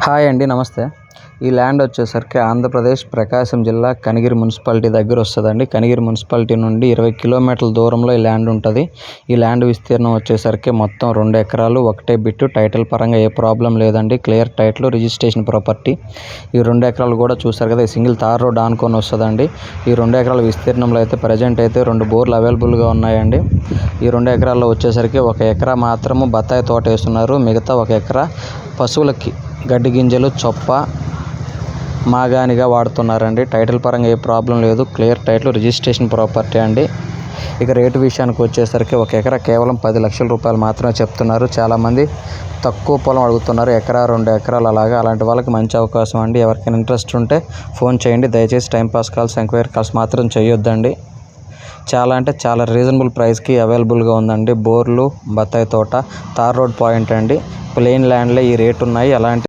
Hi అండి నమస్తే. ఈ ల్యాండ్ వచ్చేసరికి ఆంధ్రప్రదేశ్ ప్రకాశం జిల్లా కనిగిరి మున్సిపాలిటీ దగ్గర వస్తుందండి. కనిగిరి మున్సిపాలిటీ నుండి ఇరవై కిలోమీటర్ల దూరంలో ఈ ల్యాండ్ ఉంటుంది. ఈ ల్యాండ్ విస్తీర్ణం వచ్చేసరికి మొత్తం రెండు ఎకరాలు ఒకటే బిట్టు. టైటిల్ పరంగా ఏ ప్రాబ్లం లేదండి. Clear title registration property. ఈ రెండు ఎకరాలు కూడా చూసారు కదా ఈ సింగిల్ తార్ రోడ్ ఆనుకొని వస్తుందండి. ఈ రెండు ఎకరాల విస్తీర్ణంలో అయితే ప్రజెంట్ అయితే రెండు బోర్లు అవైలబుల్గా ఉన్నాయండి. ఈ రెండు ఎకరాల్లో వచ్చేసరికి ఒక ఎకరా మాత్రము బత్తాయి తోట వేస్తున్నారు. మిగతా ఒక ఎకరా పశువులకి గడ్డి గింజలు చొప్ప మాగానిగా వాడుతున్నారండి. టైటిల్ పరంగా ఏ ప్రాబ్లం లేదు. క్లియర్ టైటిల్ రిజిస్ట్రేషన్ ప్రాపర్టీ అండి. ఇక రేటు విషయానికి వచ్చేసరికి ఒక ఎకరా కేవలం పది లక్షల రూపాయలు మాత్రమే చెప్తున్నారు. చాలామంది తక్కువ పొలం అడుగుతున్నారు. ఎకరా రెండు ఎకరాలు అలాగా. అలాంటి వాళ్ళకి మంచి అవకాశం అండి. ఎవరికైనా ఇంట్రెస్ట్ ఉంటే ఫోన్ చేయండి. దయచేసి టైంపాస్ కాల్స్ ఎంక్వైరీ కాల్స్ మాత్రం చేయొద్దండి. చాలా అంటే చాలా రీజనబుల్ ప్రైస్కి అవైలబుల్గా ఉందండి. బోర్లు బత్తాయి తోట తార్ రోడ్ పాయింట్ అండి. ప్లెయిన్ ల్యాండ్లో ఈ రేట్ ఉన్నాయి. అలాంటి